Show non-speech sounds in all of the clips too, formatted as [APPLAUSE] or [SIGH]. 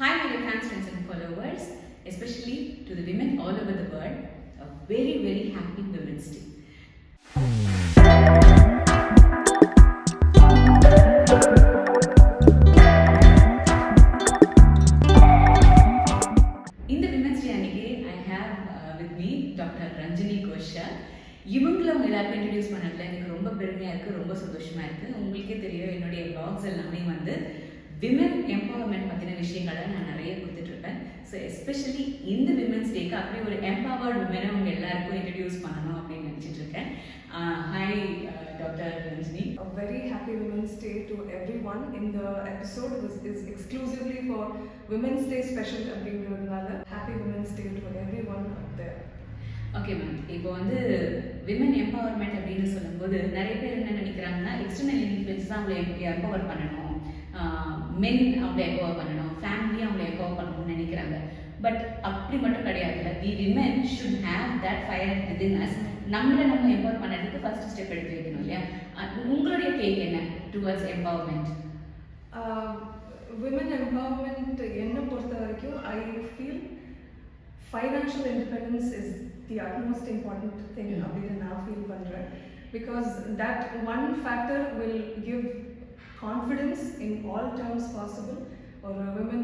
Hi, my dear fans, friends, and followers, especially to the women all over the world, a very, very happy Women's Day. இந்த women's day அன்னைக்கு I have with me doctor Ranjini Ghoshal இவங்கள அவங்க எல்லாருக்கும் introduce பண்ணதில் எனக்கு ரொம்ப பெருமையாக இருக்கு ரொம்ப சந்தோஷமாக இருக்குது உங்களுக்கே தெரியும் என்னுடைய பிளாக்ஸ் எல்லாமே வந்து விமன் எம்பவர்மெண்ட் பற்றின விஷயம் நான் நிறைய கொடுத்துட்டு இருப்பேன் ஸோ எஸ்பெஷலி இந்த விமன்ஸ் டேக்கு அப்படி ஒரு எம்பவர்ட் விமனை உங்க எல்லாருக்கும் இன்ட்ரடியூஸ் பண்ணணும் அப்படின்னு நினைச்சிட்டு இருக்கேன். Hi doctor Ranjini. A very happy Women's Day to everyone. In the episode was is exclusively for Women's Day special அப்படிங்கிறதுனால Happy Women's Day to everyone out there. Okay ma'am இப்போ வந்து women empowerment அப்படின்னு சொல்லும்போது நிறைய பேர் என்ன நினைக்கிறாங்கன்னா external influence தான் அவங்களை எம்பவர் பண்ணணும். மென் அவங்களை எம்பவர் பண்ணணும் ஃபேமிலி அவங்களை எம்பவர் பண்ணணும்னு நினைக்கிறாங்க பட் அப்படி மட்டும் கிடையாதுல்ல we women should have that fire within us நம்மளை நம்ம எம்பவர் பண்ணுறதுக்கு ஃபர்ஸ்ட் ஸ்டெப் எடுத்து வைக்கணும் இல்லையா அஹ் உங்களுடைய டேக் என்ன towards empowerment Uh, women empowerment என்னை பொறுத்த வரைக்கும் I feel financial independence is the utmost important thing Mm. அப்படின்னு நான் ஃபீல் பண்ணுறேன் because that one factor will give confidence in all terms possible ஒரு women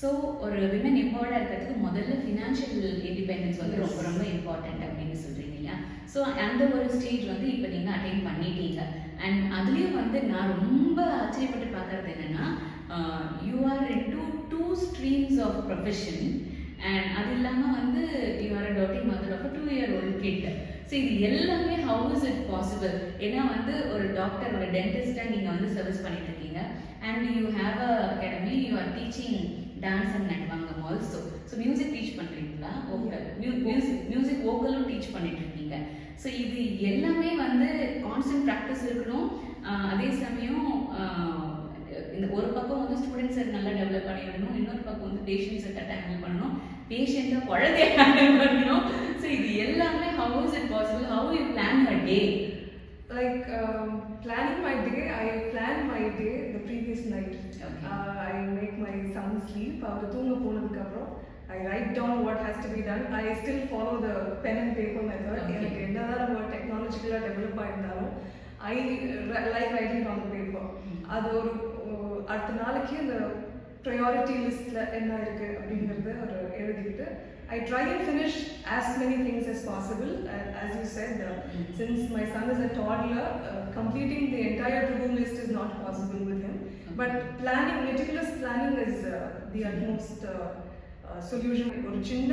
ஸோ ஒரு விமன் எம்பவர்டாக இருக்கிறதுக்கு முதல்ல ஃபினான்ஷியல் இண்டிபெண்டன்ஸ் வந்து ரொம்ப ரொம்ப இம்பார்ட்டன்ட் அப்படின்னு சொல்கிறீங்க இல்லையா? ஸோ அந்த ஒரு ஸ்டேஜ் வந்து இப்போ நீங்கள் அட்டைன் பண்ணிட்டீங்க. அண்ட் அதுலேயும் வந்து நான் ரொம்ப ஆச்சரியப்பட்டு பார்க்கறது என்னென்னா you are in two two streams of profession and அது இல்லாமல் வந்து you are a doting mother of two year old kid so இது எல்லாமே ஹவு இஸ் இட் பாசிபிள் ஏன்னா வந்து ஒரு டாக்டர் ஒரு டென்டிஸ்டாக நீங்கள் வந்து சர்வீஸ் பண்ணிட்டு இருக்கீங்க. And you have a academy you are teaching dance and nattuvangam also so music teach பண்ணுறீங்களா ஓகல் மியூசிக் மியூசிக் வோக்கலும் டீச் பண்ணிட்டு இருக்கீங்க ஸோ இது எல்லாமே வந்து கான்ஸ்டன்ட் ப்ராக்டிஸ் இருக்கணும். அதே சமயம் இந்த ஒரு பக்கம் வந்து ஸ்டூடெண்ட்ஸை நல்லா டெவலப் பண்ணி விடணும். இன்னொரு பக்கம் வந்து பேஷண்ட்ஸை கரெக்டாக ஹேண்டில் பண்ணணும். பேஷண்ட்டை குழந்தைய ஹேண்டில் பண்ணணும். ஸோ இது எல்லாமே how is it possible how you plan a day like um, planning my day i plan my day the previous sleep அவர் தூங்க போனதுக்கு அப்புறம் i write down what has to be done i still follow the pen and paper method Okay. எனக்கு என்னதான் நம்ம டெக்னாலஜிக்கலாக develop ஆயிருந்தாலும் i ri- like writing on the paper Mm. அது ஒரு ஒரு அடுத்த நாளைக்கு அந்த ப்ரையாரிட்டி லிஸ்ட்ல என்ன இருக்கு அப்படிங்கறத ஒரு எழுதிக்கிட்டு I try and finish as many things as possible. And as you said, uh, Mm. since my son is a toddler, uh, completing the entire to-do list is not possible with him. Planning is uh, the utmost uh, uh, solution. ஒரு சின்ன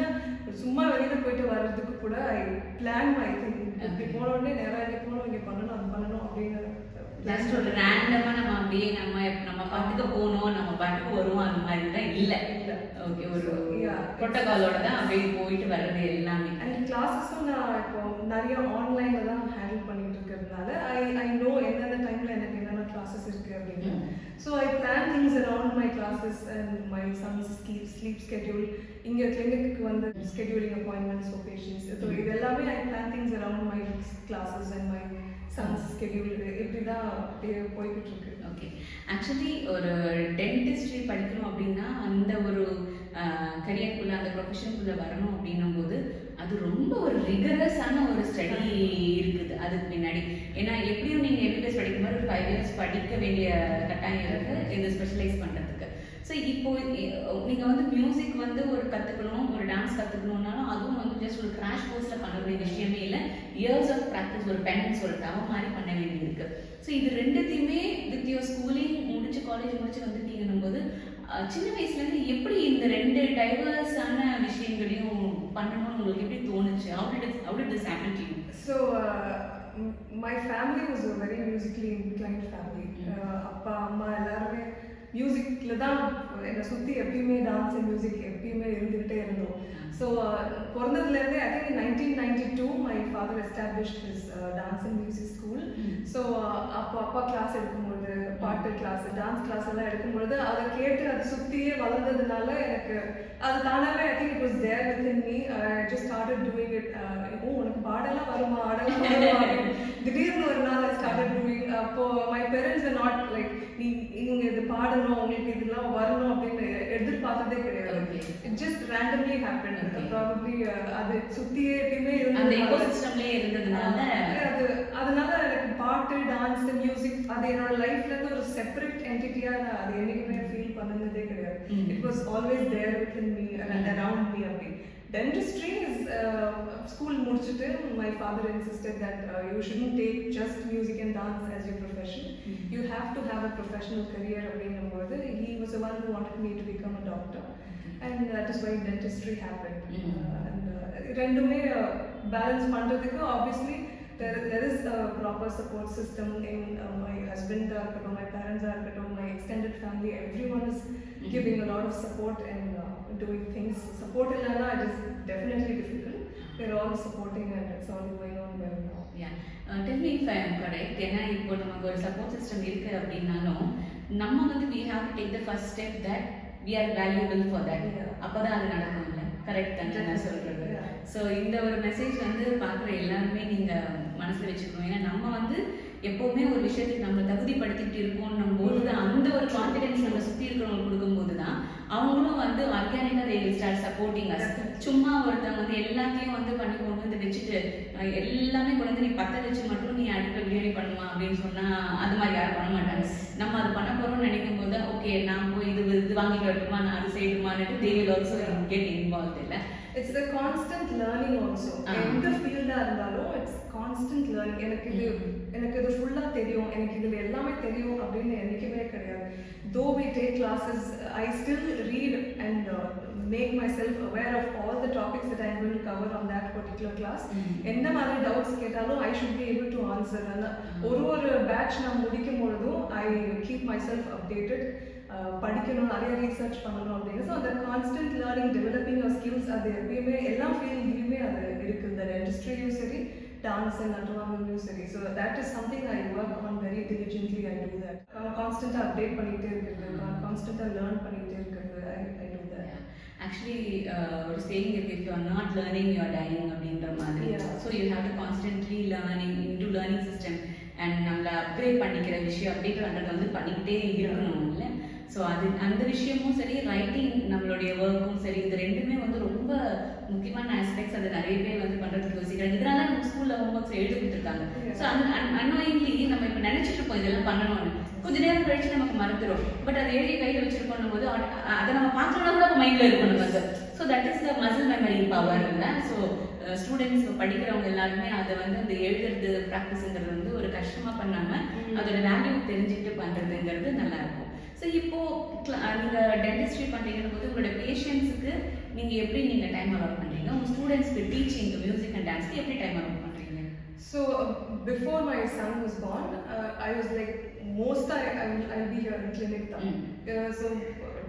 சும்மா வெளியில போயிட்டு வர்றதுக்கு கூட ஐ plan my thing இப்படி போன உடனே நேரம் இங்கே போகணும் இங்கே பண்ணணும் அது பண்ணணும் அப்படின்னு ஜஸ்ட் ஒரு ரேண்டமா நம்ம அப்படியே நம்ம நம்ம பாட்டுக்கு போனோம் நம்ம பாட்டுக்கு வருவோம் அந்த மாதிரி தான் இல்ல. ஓகே ஒரு. புரோட்டோகாலோட தான் அப்படியே போயிட்டு வர்றது எல்லாமே அண்ட் கிளாஸஸும் நான் இப்போ நிறைய ஆன்லைன்ல தான் ஹேண்டில் பண்ணிட்டு இருக்கிறதுனால ஐ ஐ நோ எந்தெந்த டைம்ல எனக்கு என்னென்ன கிளாஸஸ் இருக்கு Mm. So I plan things around my classes and my son's sleep schedule இங்கே கிளினிக்கு வந்து scheduling appointments for patients so இது எல்லாமே I plan things around my classes and my son's schedule இப்படி தான் போய்கிட்டு இருக்கு ஓகே ஆக்சுவலி ஒரு டென்டிஸ்ட்ரி படிக்கணும் அப்படின்னா அந்த ஒரு கரியருக்குள்ள அந்த ப்ரொஃபஷனுக்குள்ள வரணும் அப்படின்னும் போது அது ரொம்ப ஒரு ரிகரஸான ஒரு ஸ்டடி இருக்குது. அதுக்கு பின்னாடி. ஏன்னா எப்படியும் நீங்கள் எம்பிபிஎஸ் படிக்கும் போது ஒரு ஃபைவ் இயர்ஸ் படிக்க வேண்டிய கட்டாயம் இருக்கு. இது ஸ்பெஷலைஸ் பண்ணுறதுக்கு ஸோ இப்போ நீங்கள் வந்து மியூசிக் வந்து ஒரு கற்றுக்கணும் ஒரு டான்ஸ் கற்றுக்கணுன்னாலும் அதுவும் வந்து ஜஸ்ட் ஒரு கிராஷ் கோர்ஸில் பண்ண வேண்டிய விஷயமே இல்லை. இயர்ஸ் ஆஃப் ப்ராக்டிஸ் ஒரு பெனன்ஸ் ஒரு தவம் மாதிரி பண்ண வேண்டியிருக்கு ஸோ இது ரெண்டுத்தையுமே வித் யோர் ஸ்கூலிங் முடிச்சு காலேஜ் முடிச்சு வந்துட்டீங்கன்னும் போது சின்ன வயசுலேருந்து எப்படி இந்த ரெண்டு டைவர்ஸான விஷயங்களையும் பண்ணணும்னு உங்களுக்கு எப்படி தோணுச்சு So, uh, m- my family was a very musically inclined family. Mm. Uh, அப்பா அம்மா எல்லாருமே மியூசிக்கில் தான் என்னை சுற்றி எப்பயுமே டான்ஸ் அண்ட் மியூசிக் எப்பயுமே இருந்துகிட்டே இருந்தோம் so பிறந்ததுலேருந்தே I think nineteen ninety two my father established his dance and music school. So அப்போ அப்பா கிளாஸ் எடுக்கும்போது பாட்டு கிளாஸ் டான்ஸ் கிளாஸ் எல்லாம் எடுக்கும்பொழுது அதை கேட்டு அதை சுற்றியே வளர்ந்ததுனால எனக்கு அது தானாகவே I think it was there within me just started doing it ஓ உனக்கு பாடலாம் வருமா? ஆடலாம் வருமா? அப்படின்னு. திடீர்னு ஒரு நாள் ஐ ஸ்டார்டட் டூயிங் அப்போ my parents are not like நீ இவங்க இது பாடணும் உங்களுக்கு இதெல்லாம் வரணும் அப்படின்னு எதிர்பார்த்ததே கிடையாது. It just randomly happen. Probably அது சுத்தியே எப்பயுமே அந்த எக்கோசிஸ்டம்லயே இருந்ததுனால. அது அதனால எனக்கு பாட்டு டான்ஸ் மியூசிக் அது என்னோட லைஃப்ல இருந்து ஒரு செப்பரேட் என்டிட்டியா நான் அது என்னைக்குமே ஃபீல் பண்ணதே கிடையாது. It was always there within me. And around me அப்படி டென்டிஸ்ட்ரி இஸ் ஸ்கூல் முடிச்சுட்டு my father insisted that you shouldn't take just music and dance as you profession you have to have a professional career அப்படிங்கும்போது he was one who wanted me to become a doctor and that is why dentistry happen Mm. அண்ட் ரெண்டுமே balance பண்றதுக்கு obviously there there is a proper support system in uh, my husband ஆ இருக்கட்டும் my parents ஆ இருக்கட்டும் my extended family everyone is giving a lot of support and uh, doing things support இல்லைன்னா it is definitely difficult they're all supporting and it's all going on well now tell me if I am correct ஏன்னா இப்போ நமக்கு ஒரு support system இருக்கு அப்படின்னாலும் நம்ம வந்து we have to take the first step that we are valuable for that Yeah. அப்பதான் அது நடக்கும் இல்லை. கரெக்ட் தானே. நான் Yeah. ஸோ இந்த ஒரு மெசேஜ் வந்து பார்க்குற எல்லாருமே நீங்க மனசுல வச்சுக்கணும். ஏன்னா நம்ம வந்து எப்பவுமே ஒரு விஷயத்துக்கு நம்ம தகுதிப்படுத்திட்டு இருக்கோம் போது தான் அந்த ஒரு கான்ஃபிடன்ஸ் நம்ம சுற்றி இருக்கிறவங்களுக்கு கொடுக்கும்போது தான் அவங்களும் வந்து ஆர்கானிக்காக they will start supporting us சும்மா ஒருத்தவங்க வந்து எல்லாத்தையும் வந்து பண்ணி கொண்டு வந்து வச்சுட்டு எல்லாமே கொண்டு வந்து நீ பத்த வச்சு மட்டும் நீ அடுத்த பிரியாணி பண்ணுமா அப்படின்னு சொன்னா அது மாதிரி யாரும் பண்ண மாட்டாங்க. நம்ம அது பண்ண போறோம்னு நினைக்கும் போது ஓகே நான் போய் இது இது வாங்கிட்டு வரட்டுமா? நான் அது செய்யணுமான்னுட்டு they will also get involve இல்லை? It's constant learning also. Ah. எந்த ஃபீல்டா இருந்தாலும் இட்ஸ் கான்ஸ்டன்ட் லேர்னிங் எனக்கு இது எனக்கு இது ஃபுல்லா தெரியும். எனக்கு இதுல எல்லாமே தெரியும் அப்படின்னு என்னைக்குமே கிடையாது. Though we take classes I still read and make myself aware of all the topics that I cover on that particular class. Mm. என்ன மாதிரி டவுட்ஸ் கேட்டாலும் I should be able to answer ஒரு ஒரு பேட்ச் நான் முடிக்கும் பொழுதும் I keep myself updated படிக்கணும் நிறைய ரீசர்ச் பண்ணணும் அப்படின்னு. ஸோ அந்த constant learning developing of skills அது எப்பயுமே எல்லா ஃபீல்ட்லையுமே அது இருக்குது இந்த இண்டஸ்ட்ரியும் சரி டான்ஸ் அண்ட் அட்வான்ஸ்லையும் சரி. So that is something I work on very diligently. I do that கான்ஸ்டன்ட்டாக update பண்ணிகிட்டே இருக்கிறது. கான்ஸ்டன்ட்டாக லேர்ன் பண்ணிகிட்டே இருக்கிறது. I I do that actually ஒரு சேயிங் இருக்கு. If you are not learning you are dying அப்படின்ற மாதிரி. So you have to constantly learning into learning system and நம்மளை அப்கிரேட் பண்ணிக்கிற விஷயம் அப்டேட் பண்ணுறது வந்து பண்ணிக்கிட்டே இருக்கணும். இல்லை? ஸோ அது அந்த விஷயமும் சரி ரைட்டிங் நம்மளுடைய ஒர்க்கும் சரி இது ரெண்டுமே வந்து ரொம்ப முக்கியமான ஆஸ்பெக்ட்ஸ் அது நிறைய பேர் வந்து பண்ணுறதுக்கு யோசிக்கிறாங்க. இதனால நம்ம ஸ்கூலில் ஹோம்ஒர்க்ஸ் எழுதி கொடுத்துருக்காங்க. ஸோ அந்த அன்வாயிங்லி நம்ம இப்போ நினச்சிட்டு இருப்போம் இதெல்லாம் பண்ணணும்னு. கொஞ்ச நேரம் கழிச்சு நமக்கு மறந்துடும் பட் அதை எழுதி கையில் வச்சிருக்கோம் போது அதை நம்ம பார்க்கறோம்னா கூட மைண்டில் இருக்கும் நமக்கு so that is the muscle memory power so students படிக்கிறவங்க எல்லாருமே அதை வந்து அந்த எழுதுறது ப்ராக்டிஸ்ங்கிறது வந்து ஒரு கஷ்டமாக பண்ணாமல். அதோட வேல்யூ தெரிஞ்சுட்டு பண்ணுறதுங்கிறது நல்லா இருக்கும். ஸோ இப்போ cl- அஹ் நீங்க டென்டிஸ்ட்ரி பண்றீங்கன்னு போது உங்களோட பேஷண்ட்ஸுக்கு நீங்க எப்படி நீங்க டைம் அலாட் பண்றீங்க? உங்க ஸ்டூடெண்ட்ஸ்க்கு டீச்சிங் மியூசிக் அண்ட் டான்ஸ்க்கு எப்படி டைம் அலாட் பண்றீங்க? So uh, before my son was born, uh, I was like most I I will I'll be here in clinic தான். Mm. Uh, so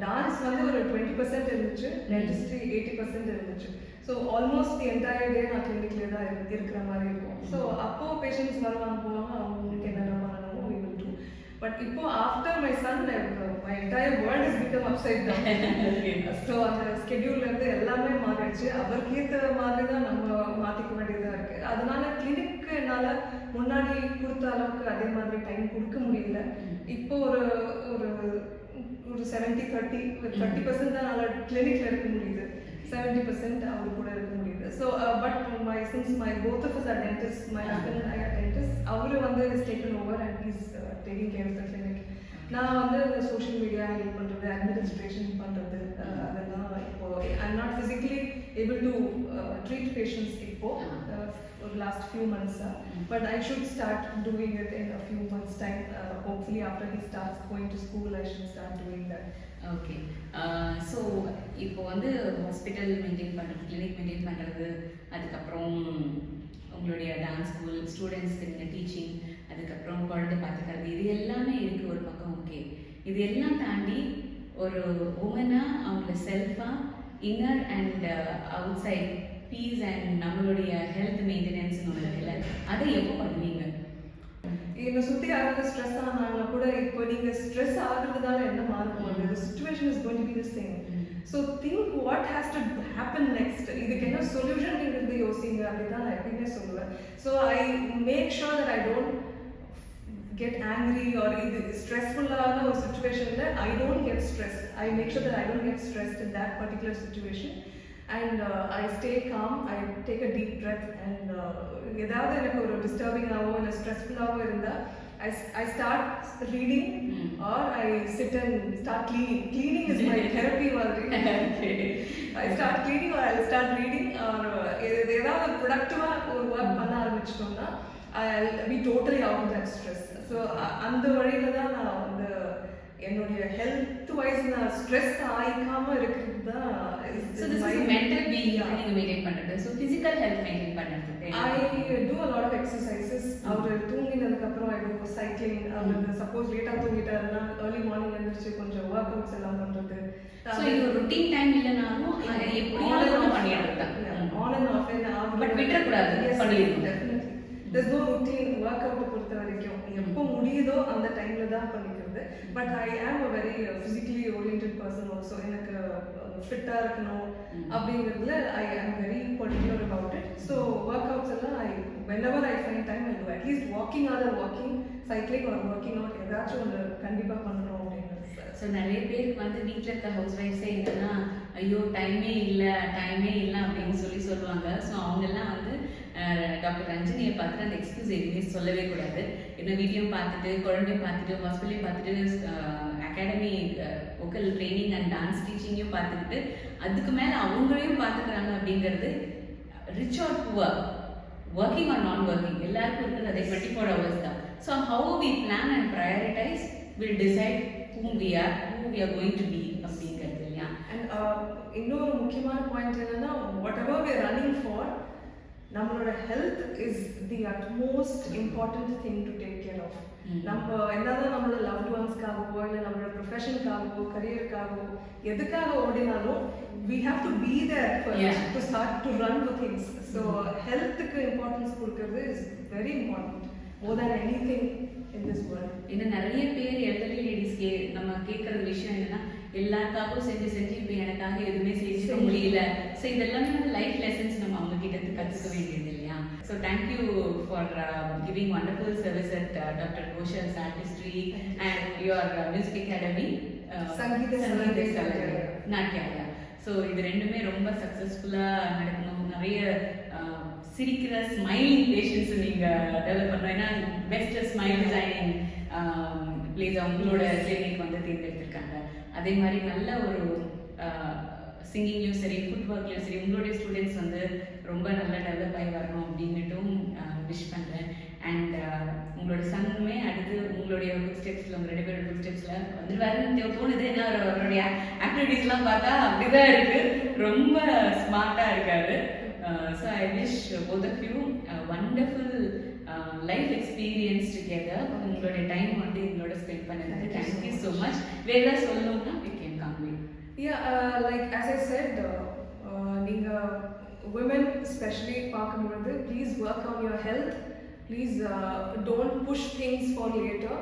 டான்ஸ் வந்து ஒரு twenty percent இருந்துச்சு. Dentistry eighty percent இருந்துச்சு. So almost entire day நான் கிளினிக்ல தான் இரு- இருக்கிற மாதிரி இருக்கும். ஸோ அப்போ பேஷண்ட்ஸ் வருவாங்க போவாங்க அவங்களுக்கு என்னென்ன பட் இப்போ after my son my entire world is become upside down so அந்த ஸ்கெடியூல்ல இருந்து எல்லாமே மாறிடுச்சு. அவருக்கு ஏற்ற மாதிரி தான் நம்ம மாத்திக்க வேண்டியதா இருக்கு. அதனால கிளினிக்கு என்னால முன்னாடி கொடுத்த அளவுக்கு அதே மாதிரி டைம் கொடுக்க முடியல. இப்போ ஒரு ஒரு ஒரு செவன்ட்டி தேர்ட்டி தேர்ட்டி பர்சன்ட் தான் என்னால் கிளினிக்ல இருக்க முடியுது. செவன்ட்டி பர்சன்ட் அவர் கூட இருக்க முடியுது. So but my since my both of are dentist my husband அவரு வந்து taken over and is taking care of the clinic நான் வந்து சோஷியல் மீடியா ஹெல்ப் பண்ணுறது அட்மினிஸ்ட்ரேஷன் பண்ணுறது அதெல்லாம் இப்போ I not physically able to treat patients இப்போ for the last few months uh, but I should start doing it in a few months time. Uh, hopefully after he starts going to school I should start doing that. Okay so இப்போ வந்து hospital maintain பண்ணுறது clinic maintain பண்ணுறது அதுக்கப்புறம் உங்களுடைய dance school ஸ்டூடெண்ட்ஸ்க்கு நீங்கள் teaching அதுக்கப்புறம் குழந்தை பார்த்துக்கிறது இது எல்லாமே இருக்குது ஒரு பக்கம் ஓகே இது எல்லாம் தாண்டி ஒரு உமனாக அவங்கள செல்ஃபாக inner and outside peace and நம்மளுடைய ஹெல்த் மெயின்டெனன்ஸ்னு ஒன்று அதை எப்போ பண்ணுவீங்க? என்னை சுற்றி யாராவது ஸ்ட்ரெஸ் ஆனாங்கன்னா கூட இப்போ நீங்கள் ஸ்ட்ரெஸ் ஆகுறதுனால என்ன மாறும்? Situation is situation to be the same so think what has to happen next இதுக்கு என்ன சொல்யூஷன் சொல்யூஷன்ங்கிறது யோசிங்க. அப்படிதான் நான் எப்பயுமே சொல்லுவேன். So I make sure that I don't get angry or இது ஸ்ட்ரெஸ்ஃபுல்லான ஒரு சுச்சுவேஷனில் I don't get stress I make sure that I don't get stress in that particular situation and I stay calm I take a deep breath and ஏதாவது எனக்கு ஒரு டிஸ்டர்பிங்காகவோ இல்லை ஸ்ட்ரெஸ்ஃபுல்லாகவோ இருந்தால் I I start reading Mm. Or I sit and start cleaning cleaning is my therapy மாதிரி. I start cleaning or I start reading or ஏதாவது ப்ரொடக்டிவாக ஒரு ஒர்க் பண்ண ஆரம்பிச்சிட்டோம்னா I be totally out that stress so அந்த வழியில தான் நான் வந்து என்னுடைய ஹெல்த் வைஸ் நான் ஸ்ட்ரெஸ் ஆயிக்காம இருக்கிறது தான் So this is mental being நீங்க மெயின்டைன் பண்றது. ஸோ ஃபிசிக்கல் ஹெல்த் மெயின்டைன் பண்றதுக்கு I do a lot of exercises அவர் தூங்கினதுக்கு டூ சைக்கிளிங் அவர் சப்போஸ் லேட்டாக தூங்கிட்டாருன்னா ஏர்லி மார்னிங் எழுந்திரிச்சு கொஞ்சம் ஒர்க் அவுட்ஸ் எல்லாம் பண்றது. ஸோ இது ஒரு ருட்டீன் டைம் இல்லைனாலும் ஆன் அண்ட் ஆஃப் But விட்டுறக்கூடாது. Definitely no routine work out பொறுத்த வரைக்கும். எப்போ முடியுதோ அந்த டைம்ல தான் பண்ணிக்கிறது. But I am a very physically orient person also எனக்கு ஃபிட்டாக இருக்கணும் அப்படிங்கிறதுல I am very particular about it so workouts எல்லாம் I whenever I find time I do at least walking or walking cycling or working out ஏதாச்சும் ஒன்று கண்டிப்பாக பண்ணணும் அப்படின்னு ஸோ நிறைய பேருக்கு வந்து வீட்டில் இருக்க ஹவுஸ் ஒய்ஃப்ஸே என்னன்னா ஐயோ டைமே இல்லை டைமே இல்லை அப்படின்னு சொல்லி சொல்லுவாங்க. ஸோ அவங்கெல்லாம் வந்து டாக்டர் ரஞ்சினியை பார்த்துட்டு அந்த எக்ஸ்கியூஸ் எதுவுமே சொல்லவே கூடாது. என்ன வீடியோ பார்த்துட்டு குழந்தையும் பார்த்துட்டு ஹாஸ்பிட்டலையும் பார்த்துட்டு அகாடமி ஒக்கல் ட்ரைனிங் அண்ட் டான்ஸ் டீச்சிங்கையும் பார்த்துக்கிட்டு அதுக்கு மேலே அவங்களையும் பார்த்துக்கிறாங்க அப்படிங்கிறது rich or poor working or non working எல்லாருக்கும் இருக்கிறது அதே டுவெண்ட்டி ஃபோர் ஹவர்ஸ் தான். So how we plan and prioritise will decide whom we are who we are going to be அப்படிங்கிறது இல்லையா? அண்ட் uh, இன்னொரு முக்கியமான பாயிண்ட் என்னன்னா whatever we running for நம்மளோட health is the utmost important thing to take care of. நம்ம என்னதான் நம்மளோட loved ஒன்ஸ்க்காகவோ இல்லை நம்மளோட ப்ரொஃபஷனுக்காகவோ கரியருக்காகவோ எதுக்காக ஓடினாலும் we have to be there. To start to run to things so ஹெல்த்துக்கு இம்பார்ட்டன்ஸ் கொடுக்கறது is very important more than anything in this world ஏன்னா நிறைய பேர் எல்டர்லி லேடிஸ் கே நம்ம கேட்குற விஷயம் என்னன்னா எல்லாருக்காகவும் செஞ்சு செஞ்சு இப்போ எனக்காக எதுவுமே செஞ்சுக்க முடியல. ஸோ இதெல்லாமே வந்து லைஃப் லெசன்ஸ் நம்ம அவங்க கிட்ட இருந்து கற்றுக்க வேண்டியது இல்லையா so thank you for giving wonderful service at doctor Ghoshal's artistry and your music academy Sangeetha Salangai Natyalaya so இது ரெண்டுமே ரொம்ப சக்ஸஸ்ஃபுல்லாக நடக்கணும். நிறைய சிரிக்கிற ஸ்மைலிங் பேஷன்ஸ் நீங்கள் டெவலப் பண்ணணும் ஏன்னா பெஸ்ட் ஸ்மைல் டிசைனிங் பிளேஸ் அவங்களோட கிளினிக் வந்து தேர்ந்தெடுத்திருக்காங்க. அதே மாதிரி நல்ல ஒரு சிங்கிங்லையும் சரி ஃபுட் ஒர்க்லையும் சரி உங்களுடைய ஸ்டூடெண்ட்ஸ் வந்து ரொம்ப நல்லா டெவலப் ஆகி வரணும் அப்படின்னுட்டும் விஷ் பண்ணுறேன் அண்ட் உங்களோட சன்னுமே அடுத்து உங்களுடைய ஃபுட் ஸ்டெப்ஸில் உங்கள் ரெண்டு பேரோட ஃபுட் ஸ்டெப்ஸில் வந்துருவாருன்னு தோணுது ஏன்னா அவருடைய ஆக்டிவிட்டீஸ்லாம் பார்த்தா அப்படிதான் இருக்குது ரொம்ப ஸ்மார்ட்டாக இருக்காரு. So I wish both of you wonderful life experience together உங்களுடைய டைம் வந்து எங்களோட ஸ்பெண்ட் பண்ணதுக்கு தேங்க்யூ ஸோ மச் வேறு ஏதாவது சொல்லணும்னா we can convey Yeah, uh, like as I said, uh, uh, நீங்க women especially பார்க்கும்பொழுது please work on your health. Please uh, don't push things for later.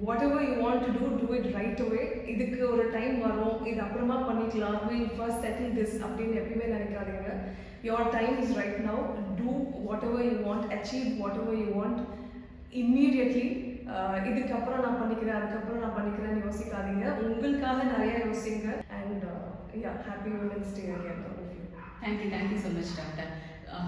Whatever you want to do, do it right away. இதுக்கு ஒரு time வரும் இது அப்புறமா பண்ணிக்கலாம் we'll first settle this அப்படின்னு எப்பயுமே நினைக்காதீங்க your time is right now. Do whatever you want. Achieve whatever you want immediately. Uh, இதுக்கப்புறம் நான் பண்ணிக்கிறேன் அதுக்கப்புறம் நான் பண்ணிக்கிறேன்னு யோசிக்காதீங்க. உங்களுக்காக நிறைய யோசிங்க. And yeah happy women's day again you thank you thank you so much doctor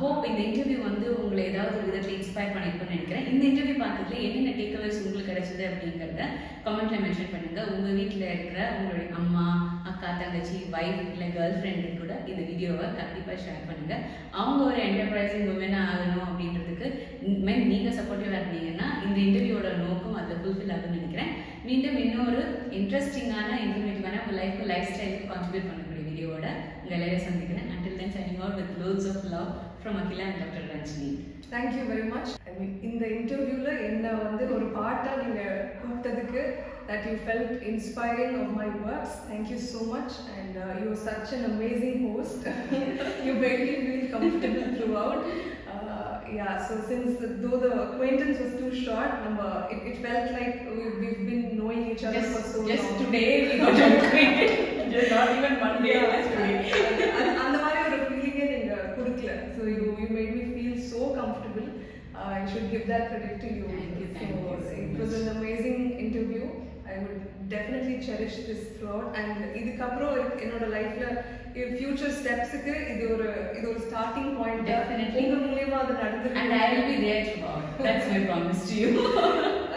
hope இந்த இன்டர்வியூ வந்து உங்களை ஏதாவது ஒரு விதத்தில் இன்ஸ்பயர் பண்ணியிருக்கும்னு நினைக்கிறேன். இந்த இன்டர்வியூ பார்த்ததுல என்னென்ன டேக்அவேஸ் உங்களுக்கு கிடைச்சது அப்படிங்கிறத கமெண்ட்ல மென்ஷன் பண்ணுங்க. உங்க வீட்டில் இருக்கிற உங்களுடைய அம்மா அக்கா தங்கச்சி வைஃப் இல்லை கேர்ள் ஃப்ரெண்டு கூட இந்த வீடியோவை கண்டிப்பாக ஷேர் பண்ணுங்க. அவங்க ஒரு என்டர்பிரைசிங் உமனாக ஆகணும் அப்படின்றதுக்கு மென் நீங்கள் சப்போர்ட்டிவாக இருந்தீங்கன்னா இந்த இன்டர்வியூவோட நோக்கம் அதில் ஃபுல்ஃபில் ஆகும்னு நினைக்கிறேன். மீண்டும் இன்னொரு இன்ட்ரெஸ்டிங்கான இன்ஃபர்மேட்டிவான உங்கள் லைஃப் லைஃப் ஸ்டைலுக்கு கான்ட்ரிபியூட் பண்ணக்கூடிய வீடியோவோட உங்கள் எல்லாரையும் சந்திக்கிறேன். Until then signing out with loads of love from Akila and Dr. Ranjini. Thank you very much I mean இந்த இன்டர்வியூவில் என்னை வந்து ஒரு பாட்டாக நீங்கள் கூப்பிட்டதுக்கு that you felt inspiring of my works. Thank you so much and uh, you are such an amazing host. [LAUGHS] you made me feel comfortable throughout. Uh, yeah, so since though the acquaintance was too short, number it, it felt like we, we've been knowing each other Just, for so just long. today we [LAUGHS] got acquainted. just not even one day. just [LAUGHS] I should give that credit to you Thank you, thank you so it was an amazing interview I would definitely cherish this through and இதுக்கப்புறம் இருக்கு- என்னோட லைஃப்ல future ஸ்டெப்ஸுக்கு இது ஒரு இது ஒரு starting point Definitely. உங்க மூலியமா அது நடந்துருக்கு And I will be there throughout. That's my promise to you. [LAUGHS]